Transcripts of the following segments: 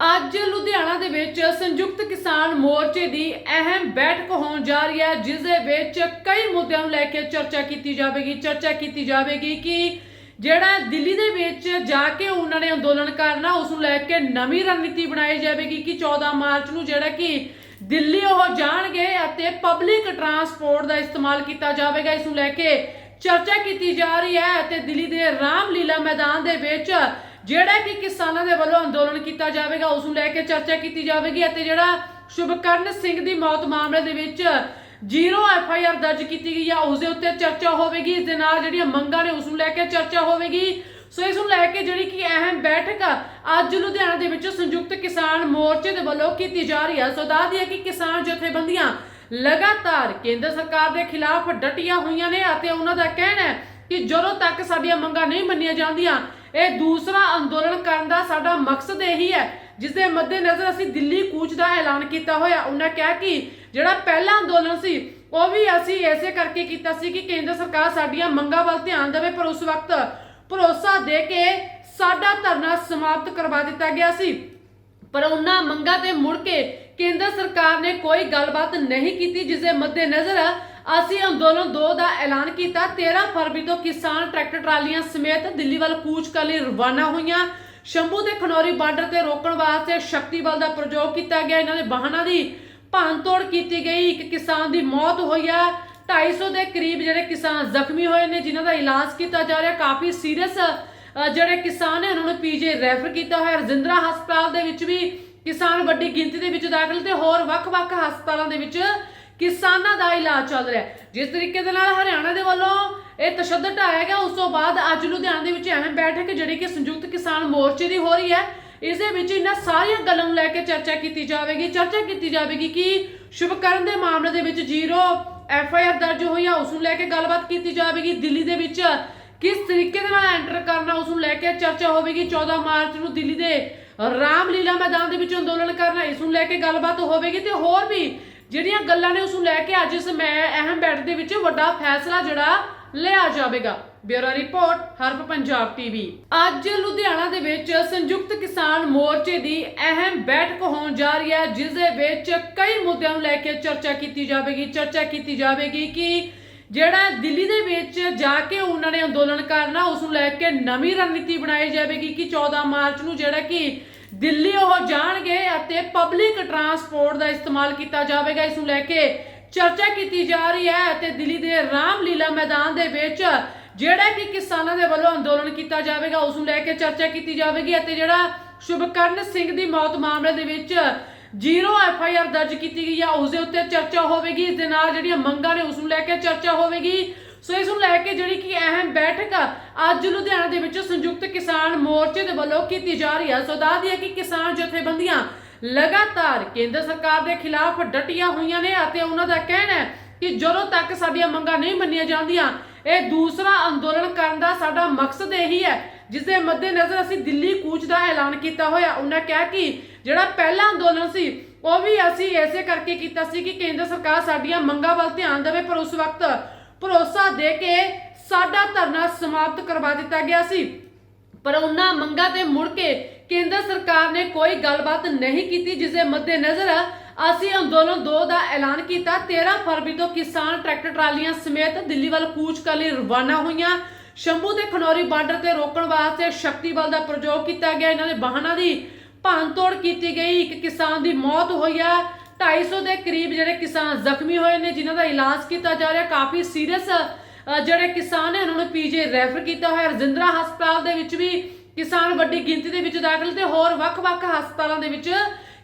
ਅੱਜ ਲੁਧਿਆਣਾ ਦੇ ਵਿੱਚ ਸੰਯੁਕਤ ਕਿਸਾਨ ਮੋਰਚੇ ਦੀ ਅਹਿਮ ਬੈਠਕ ਹੋਣ ਜਾ ਰਹੀ ਹੈ, ਜਿਸ ਦੇ ਵਿੱਚ ਕਈ ਮੁੱਦਿਆਂ ਨੂੰ ਲੈ ਕੇ ਚਰਚਾ ਕੀਤੀ ਜਾਵੇਗੀ। ਚਰਚਾ ਕੀਤੀ ਜਾਵੇਗੀ ਕਿ ਜਿਹੜਾ ਦਿੱਲੀ ਦੇ ਵਿੱਚ ਜਾ ਕੇ ਉਹਨਾਂ ਨੇ ਅੰਦੋਲਨ ਕਰਨਾ, ਉਸ ਨੂੰ ਲੈ ਕੇ ਨਵੀਂ ਰਣਨੀਤੀ ਬਣਾਈ ਜਾਵੇਗੀ ਕਿ 14 ਮਾਰਚ ਨੂੰ ਜਿਹੜਾ ਕਿ ਦਿੱਲੀ ਉਹ ਜਾਣਗੇ ਅਤੇ ਪਬਲਿਕ ਟਰਾਂਸਪੋਰਟ ਦਾ ਇਸਤੇਮਾਲ ਕੀਤਾ ਜਾਵੇਗਾ। ਇਸ ਨੂੰ ਲੈ ਕੇ ਚਰਚਾ ਕੀਤੀ ਜਾ ਰਹੀ ਹੈ ਅਤੇ ਦਿੱਲੀ ਦੇ ਰਾਮਲੀਲਾ ਮੈਦਾਨ ਦੇ ਵਿੱਚ ਜਿਹੜਾ ਕਿ ਕਿਸਾਨਾਂ ਦੇ ਵੱਲੋਂ ਅੰਦੋਲਨ ਕੀਤਾ ਜਾਵੇਗਾ, ਉਸ ਨੂੰ ਲੈ ਕੇ ਚਰਚਾ ਕੀਤੀ ਜਾਵੇਗੀ ਅਤੇ ਜਿਹੜਾ ਸ਼ੁਭਕਰਨ ਸਿੰਘ ਦੀ ਮੌਤ ਮਾਮਲੇ ਦੇ ਵਿੱਚ ਜ਼ੀਰੋ ਐਫ ਆਈ ਆਰ ਦਰਜ ਕੀਤੀ ਗਈ ਆ ਉਸ ਦੇ ਉੱਤੇ ਚਰਚਾ ਹੋਵੇਗੀ। ਇਸ ਦੇ ਨਾਲ ਜਿਹੜੀਆਂ ਮੰਗਾਂ ਨੇ, ਉਸ ਨੂੰ ਲੈ ਕੇ ਚਰਚਾ ਹੋਵੇਗੀ। ਸੋ ਇਸ ਨੂੰ ਲੈ ਕੇ ਜਿਹੜੀ ਕਿ ਅਹਿਮ ਬੈਠਕ ਅੱਜ ਲੁਧਿਆਣਾ ਦੇ ਵਿੱਚ ਸੰਯੁਕਤ ਕਿਸਾਨ ਮੋਰਚੇ ਦੇ ਵੱਲੋਂ ਕੀਤੀ ਜਾ ਰਹੀ ਹੈ ਸੋ ਦੱਸ ਦਈਏ ਕਿ ਕਿਸਾਨ ਜਥੇਬੰਦੀਆਂ ਲਗਾਤਾਰ ਕੇਂਦਰ ਸਰਕਾਰ ਦੇ ਖਿਲਾਫ ਡਟੀਆਂ ਹੋਈਆਂ ਨੇ ਅਤੇ ਉਹਨਾਂ ਦਾ ਕਹਿਣਾ ਹੈ ਕਿ ਜਦੋਂ ਤੱਕ ਸਾਡੀਆਂ ਮੰਗਾਂ ਨਹੀਂ ਮੰਨੀਆਂ ਜਾਂਦੀਆਂ ਇਹ ਦੂਸਰਾ ਅੰਦੋਲਨ ਕਰਨ ਦਾ ਸਾਡਾ ਮਕਸਦ ਇਹੀ ਹੈ ਜਿਸ ਦੇ ਮੱਦੇਨਜ਼ਰ ਅਸੀਂ ਦਿੱਲੀ ਕੂਚ ਦਾ ਐਲਾਨ ਕੀਤਾ ਹੋਇਆ। ਉਹਨਾਂ ਕਿਹਾ ਕਿ ਜਿਹੜਾ ਪਹਿਲਾ ਅੰਦੋਲਨ ਸੀ, ਉਹ ਵੀ ਅਸੀਂ ਐਸੇ ਕਰਕੇ ਕੀਤਾ ਸੀ ਕਿ ਕੇਂਦਰ ਸਰਕਾਰ ਸਾਡੀਆਂ ਮੰਗਾਂ ਵੱਲ ਧਿਆਨ ਦੇਵੇ, ਪਰ ਉਸ ਵਕਤ ਭਰੋਸਾ ਦੇ ਕੇ ਸਾਡਾ ਧਰਨਾ ਸਮਾਪਤ ਕਰਵਾ ਦਿੱਤਾ ਗਿਆ ਸੀ। ਪਰ ਉਹਨਾਂ ਮੰਗਾਂ ਤੇ ਮੁੜ ਕੇ ਕੇਂਦਰ ਸਰਕਾਰ ਨੇ ਕੋਈ ਗੱਲਬਾਤ ਨਹੀਂ ਕੀਤੀ ਜਿਸ ਦੇ ਮੱਦੇਨਜ਼ਰ ਅਸੀਂ ਅੰਦੋਲਨ 2 ਦਾ ਐਲਾਨ ਕੀਤਾ। 13 ਫਰਵਰੀ ਤੋਂ ਕਿਸਾਨ ਟਰੈਕਟਰ ਟਰਾਲੀਆਂ ਸਮੇਤ ਦਿੱਲੀ ਵੱਲ ਕੂਚ ਕਰਨ ਲਈ ਰਵਾਨਾ ਹੋਈਆਂ। ਸ਼ੰਭੂ ਦੇ ਖਨੌਰੀ ਬਾਰਡਰ ਤੇ ਰੋਕਣ ਵਾਸਤੇ ਸ਼ਕਤੀ ਬਲ ਦਾ ਪ੍ਰਯੋਗ ਕੀਤਾ ਗਿਆ। ਇਹਨਾਂ ਦੇ ਵਾਹਨਾਂ ਦੀ ਭੰਨਤੋੜ ਕੀਤੀ ਗਈ। ਇੱਕ ਕਿਸਾਨ ਦੀ ਮੌਤ ਹੋਈ ਆ। 250 ਦੇ ਕਰੀਬ ਜਿਹੜੇ ਕਿਸਾਨ ਜ਼ਖਮੀ ਹੋਏ ਨੇ, ਜਿਨ੍ਹਾਂ ਦਾ ਇਲਾਜ ਕੀਤਾ ਜਾ ਰਿਹਾ। ਕਾਫੀ ਸੀਰੀਅਸ ਜਿਹੜੇ ਕਿਸਾਨ ਨੇ, ਉਹਨਾਂ ਨੂੰ ਪੀਜੀ ਰੈਫਰ ਕੀਤਾ ਹੋਇਆ। ਰਜਿੰਦਰਾ ਹਸਪਤਾਲ ਦੇ ਵਿੱਚ ਵੀ ਕਿਸਾਨ ਵੱਡੀ ਗਿਣਤੀ ਦੇ ਵਿੱਚ ਦਾਖਲ ਤੇ ਹੋਰ ਵੱਖ-ਵੱਖ ਹਸਪਤਾਲਾਂ ਦੇ ਵਿੱਚ ਕਿਸਾਨਾਂ ਦਾ ਇਲਾਜ ਚੱਲ ਰਿਹਾ ਜਿਸ ਤਰੀਕੇ ਦੇ ਨਾਲ ਹਰਿਆਣਾ ਦੇ ਵੱਲੋਂ ਇਹ ਤਸ਼ੱਦਦ ਢਾਇਆ ਗਿਆ, ਉਸ ਤੋਂ ਬਾਅਦ ਅੱਜ ਲੁਧਿਆਣਾ ਦੇ ਵਿੱਚ ਅਹਿਮ ਬੈਠਕ ਜਿਹੜੀ ਕਿ ਸੰਯੁਕਤ ਕਿਸਾਨ ਮੋਰਚੇ ਦੀ ਹੋ ਰਹੀ ਹੈ। ਇਸ ਦੇ ਵਿੱਚ ਇਹਨਾਂ ਸਾਰੀਆਂ ਗੱਲਾਂ ਨੂੰ ਲੈ ਕੇ ਚਰਚਾ ਕੀਤੀ ਜਾਵੇਗੀ। ਚਰਚਾ ਕੀਤੀ ਜਾਵੇਗੀ ਕਿ ਸ਼ੁਭਕਰਨ ਦੇ ਮਾਮਲੇ ਦੇ ਵਿੱਚ ਜ਼ੀਰੋ ਐਫ ਆਈ ਆਰ ਦਰਜ ਹੋਈ ਆ, ਉਸ ਨੂੰ ਲੈ ਕੇ ਗੱਲਬਾਤ ਕੀਤੀ ਜਾਵੇਗੀ। ਦਿੱਲੀ ਦੇ ਵਿੱਚ ਕਿਸ ਤਰੀਕੇ ਦੇ ਨਾਲ ਐਂਟਰ ਕਰਨਾ, ਉਸ ਨੂੰ ਲੈ ਕੇ ਚਰਚਾ ਹੋਵੇਗੀ। 14 ਮਾਰਚ ਨੂੰ ਦਿੱਲੀ ਦੇ ਰਾਮਲੀਲਾ ਮੈਦਾਨ ਦੇ ਵਿੱਚ ਅੰਦੋਲਨ ਕਰਨਾ, ਇਸ ਨੂੰ ਲੈ ਕੇ ਗੱਲਬਾਤ ਹੋਵੇਗੀ ਤੇ ਹੋਰ ਵੀ ਜਿਹੜੀਆਂ ਗੱਲਾਂ ਨੇ ਉਸ ਨੂੰ ਲੈ ਕੇ ਅੱਜ ਇਸ ਮੈਂ ਅਹਿਮ ਬੈਠਕ ਦੇ ਵਿੱਚ ਵੱਡਾ ਫੈਸਲਾ ਜਿਹੜਾ ਲਿਆ ਜਾਵੇਗਾ। ਬਿਊਰੋ ਰਿਪੋਰਟ, ਹਰਪ ਪੰਜਾਬ ਟੀਵੀ। ਅੱਜ ਲੁਧਿਆਣਾ ਦੇ ਵਿੱਚ ਸੰਯੁਕਤ ਕਿਸਾਨ ਮੋਰਚੇ ਦੀ ਅਹਿਮ ਬੈਠਕ ਹੋਣ ਜਾ ਰਹੀ ਹੈ, ਜਿਸ ਦੇ ਵਿੱਚ ਕਈ ਮੁੱਦਿਆਂ ਨੂੰ ਲੈ ਕੇ ਚਰਚਾ ਕੀਤੀ ਜਾਵੇਗੀ। ਚਰਚਾ ਕੀਤੀ ਜਾਵੇਗੀ ਕਿ ਜਿਹੜਾ ਦਿੱਲੀ ਦੇ ਵਿੱਚ ਜਾ ਕੇ ਉਹਨਾਂ ਨੇ ਅੰਦੋਲਨ ਕਰਨਾ ਉਸ ਨੂੰ ਲੈ ਕੇ ਨਵੀਂ ਰਣਨੀਤੀ ਬਣਾਈ ਜਾਵੇਗੀ ਕਿ 14 ਮਾਰਚ ਨੂੰ ਜਿਹੜਾ ਕਿ ਦਿੱਲੀ ਉਹ ਜਾਣਗੇ ਅਤੇ ਪਬਲਿਕ ਟਰਾਂਸਪੋਰਟ ਦਾ ਇਸਤੇਮਾਲ ਕੀਤਾ ਜਾਵੇਗਾ। ਇਸ ਨੂੰ ਲੈ ਕੇ ਚਰਚਾ ਕੀਤੀ ਜਾ ਰਹੀ ਹੈ ਅਤੇ ਦਿੱਲੀ ਦੇ ਰਾਮਲੀਲਾ ਮੈਦਾਨ ਦੇ ਵਿੱਚ ਜਿਹੜਾ ਕਿ ਕਿਸਾਨਾਂ ਦੇ ਵੱਲੋਂ ਅੰਦੋਲਨ ਕੀਤਾ ਜਾਵੇਗਾ, ਉਸ ਨੂੰ ਲੈ ਕੇ ਚਰਚਾ ਕੀਤੀ ਜਾਵੇਗੀ ਅਤੇ ਜਿਹੜਾ ਸ਼ੁਭਕਰਨ ਸਿੰਘ ਦੀ ਮੌਤ ਮਾਮਲੇ ਦੇ ਵਿੱਚ ਜ਼ੀਰੋ ਐਫ ਆਈ ਆਰ ਦਰਜ ਕੀਤੀ ਗਈ ਆ, ਉਸ ਦੇ ਉੱਤੇ ਚਰਚਾ ਹੋਵੇਗੀ। ਇਸ ਦੇ ਨਾਲ ਜਿਹੜੀਆਂ ਮੰਗਾਂ ਨੇ, ਉਸ ਨੂੰ ਲੈ ਕੇ ਚਰਚਾ ਹੋਵੇਗੀ। ਸੋ ਇਸ ਨੂੰ ਲੈ ਕੇ ਜਿਹੜੀ ਕਿ ਅਹਿਮ ਬੈਠਕ ਅੱਜ ਲੁਧਿਆਣਾ ਦੇ ਵਿੱਚ ਸੰਯੁਕਤ ਕਿਸਾਨ ਮੋਰਚੇ ਦੇ ਵੱਲੋਂ ਕੀਤੀ ਜਾ ਰਹੀ ਹੈ ਸੋ ਦੱਸ ਦਈਏ ਕਿ ਕਿਸਾਨ ਜਥੇਬੰਦੀਆਂ ਲਗਾਤਾਰ ਕੇਂਦਰ ਸਰਕਾਰ ਦੇ ਖਿਲਾਫ ਡਟੀਆਂ ਹੋਈਆਂ ਨੇ ਅਤੇ ਉਹਨਾਂ ਦਾ ਕਹਿਣਾ ਹੈ ਕਿ ਜਦੋਂ ਤੱਕ ਸਾਡੀਆਂ ਮੰਗਾਂ ਨਹੀਂ ਮੰਨੀਆਂ ਜਾਂਦੀਆਂ, ਇਹ ਦੂਸਰਾ ਅੰਦੋਲਨ ਕਰਨ ਦਾ ਸਾਡਾ ਮਕਸਦ ਇਹੀ ਹੈ ਜਿਸ ਦੇ ਮੱਦੇਨਜ਼ਰ ਅਸੀਂ ਦਿੱਲੀ ਕੂਚ ਦਾ ਐਲਾਨ ਕੀਤਾ ਹੋਇਆ। ਉਹਨਾਂ ਕਿਹਾ ਕਿ ਜਿਹੜਾ ਪਹਿਲਾ ਅੰਦੋਲਨ ਸੀ, ਉਹ ਵੀ ਅਸੀਂ ਐਸੇ ਕਰਕੇ ਕੀਤਾ ਸੀ ਕਿ ਕੇਂਦਰ ਸਰਕਾਰ ਸਾਡੀਆਂ ਮੰਗਾਂ ਵੱਲ ਧਿਆਨ ਦੇਵੇ, ਪਰ ਉਸ ਵਕਤ ਭਰੋਸਾ ਦੇ ਕੇ ਸਾਡਾ ਧਰਨਾ ਸਮਾਪਤ ਕਰਵਾ ਦਿੱਤਾ ਗਿਆ ਸੀ। ਪਰ ਉਹਨਾਂ ਮੰਗਾਂ ਤੇ ਮੁੜ ਕੇ ਕੇਂਦਰ ਸਰਕਾਰ ਨੇ ਕੋਈ ਗੱਲਬਾਤ ਨਹੀਂ ਕੀਤੀ ਜਿਸ ਦੇ ਮੱਦੇਨਜ਼ਰ ਅਸੀਂ ਅੰਦੋਲਨ 2 ਦਾ ਐਲਾਨ ਕੀਤਾ। 13 ਫਰਵਰੀ ਤੋਂ ਕਿਸਾਨ ਟਰੈਕਟਰ ਟਰਾਲੀਆਂ ਸਮੇਤ ਦਿੱਲੀ ਵੱਲ ਕੂਚ ਕਰਨ ਲਈ ਰਵਾਨਾ ਹੋਈਆਂ। ਸ਼ੰਭੂ ਦੇ ਖਨੌਰੀ ਬਾਰਡਰ ਤੇ ਰੋਕਣ ਵਾਸਤੇ ਸ਼ਕਤੀ ਬਲ ਦਾ ਪ੍ਰਯੋਗ ਕੀਤਾ ਗਿਆ। ਇਹਨਾਂ ਦੇ ਵਾਹਨਾਂ ਦੀ ਭੰਨਤੋੜ ਕੀਤੀ ਗਈ। ਇੱਕ ਕਿਸਾਨ ਦੀ ਮੌਤ ਹੋਈ ਆ। 250 ਦੇ ਕਰੀਬ ਜਿਹੜੇ ਕਿਸਾਨ ਜ਼ਖਮੀ ਹੋਏ ਨੇ, ਜਿਨ੍ਹਾਂ ਦਾ ਇਲਾਜ ਕੀਤਾ ਜਾ ਰਿਹਾ, ਕਾਫੀ ਸੀਰੀਅਸ ਜਿਹੜੇ ਕਿਸਾਨ ਨੇ, ਉਹਨਾਂ ਨੂੰ ਪੀਜੀ ਰੈਫਰ ਕੀਤਾ ਹੋਇਆ। ਰਜਿੰਦਰਾ ਹਸਪਤਾਲ ਦੇ ਵਿੱਚ ਵੀ ਕਿਸਾਨ ਵੱਡੀ ਗਿਣਤੀ ਦੇ ਵਿੱਚ ਦਾਖਲ ਤੇ ਹੋਰ ਵੱਖ-ਵੱਖ ਹਸਪਤਾਲਾਂ ਦੇ ਵਿੱਚ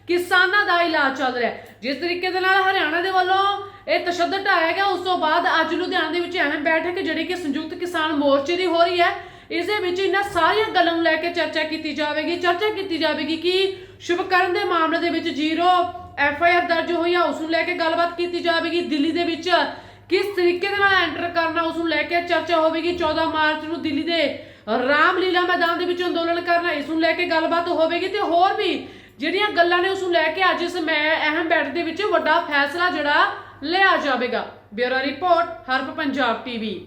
ਕਿਸਾਨਾਂ ਦਾ ਇਲਾਜ ਚੱਲ ਰਿਹਾ ਜਿਸ ਤਰੀਕੇ ਦੇ ਨਾਲ ਹਰਿਆਣਾ ਦੇ ਵੱਲੋਂ ਇਹ ਤਸ਼ੱਦਦ ਢਾਇਆ ਗਿਆ। ਉਸ ਤੋਂ ਬਾਅਦ ਅੱਜ ਲੁਧਿਆਣਾ ਦੇ ਵਿੱਚ ਅਹਿਮ ਬੈਠਕ ਜਿਹੜੀ ਕਿ ਸੰਯੁਕਤ ਕਿਸਾਨ ਮੋਰਚੇ ਦੀ ਹੋ ਰਹੀ ਹੈ, ਇਸ ਦੇ ਵਿੱਚ ਇਹਨਾਂ ਸਾਰੀਆਂ ਗੱਲਾਂ ਨੂੰ ਲੈ ਕੇ ਚਰਚਾ ਕੀਤੀ ਜਾਵੇਗੀ। ਚਰਚਾ ਕੀਤੀ ਜਾਵੇਗੀ ਕਿ ਸ਼ੁਭਕਰਨ ਦੇ ਮਾਮਲੇ ਦੇ ਵਿੱਚ ਜ਼ੀਰੋ ਐਫ ਆਈ ਆਰ ਦਰਜ ਹੋਈ ਆ, ਉਸ ਨੂੰ ਲੈ ਕੇ ਗੱਲਬਾਤ ਕੀਤੀ ਜਾਵੇਗੀ ਦਿੱਲੀ ਦੇ ਵਿੱਚ। ਕਿਸ ਤਰੀਕੇ ਦੇ ਨਾਲ ਐਂਟਰ ਕਰਨਾ, ਉਸ ਨੂੰ ਲੈ ਕੇ ਚਰਚਾ ਹੋਵੇਗੀ। 14 ਮਾਰਚ ਨੂੰ ਦਿੱਲੀ ਦੇ ਰਾਮਲੀਲਾ ਮੈਦਾਨ ਦੇ ਵਿੱਚ ਅੰਦੋਲਨ ਕਰਨਾ, ਇਸ ਨੂੰ ਲੈ ਕੇ ਗੱਲਬਾਤ ਹੋਵੇਗੀ ਤੇ ਹੋਰ ਵੀ ਜਿਹੜੀਆਂ ਗੱਲਾਂ ਨੇ, ਉਸ ਨੂੰ ਲੈ ਕੇ ਅੱਜ ਇਸ ਮੈਂ ਅਹਿਮ ਬੈਠਕ ਦੇ ਵਿੱਚ ਵੱਡਾ ਫੈਸਲਾ ਜਿਹੜਾ ਲਿਆ ਜਾਵੇਗਾ। ਬਿਊਰੋ ਰਿਪੋਰਟ, ਹਰਪ ਪੰਜਾਬ ਟੀਵੀ।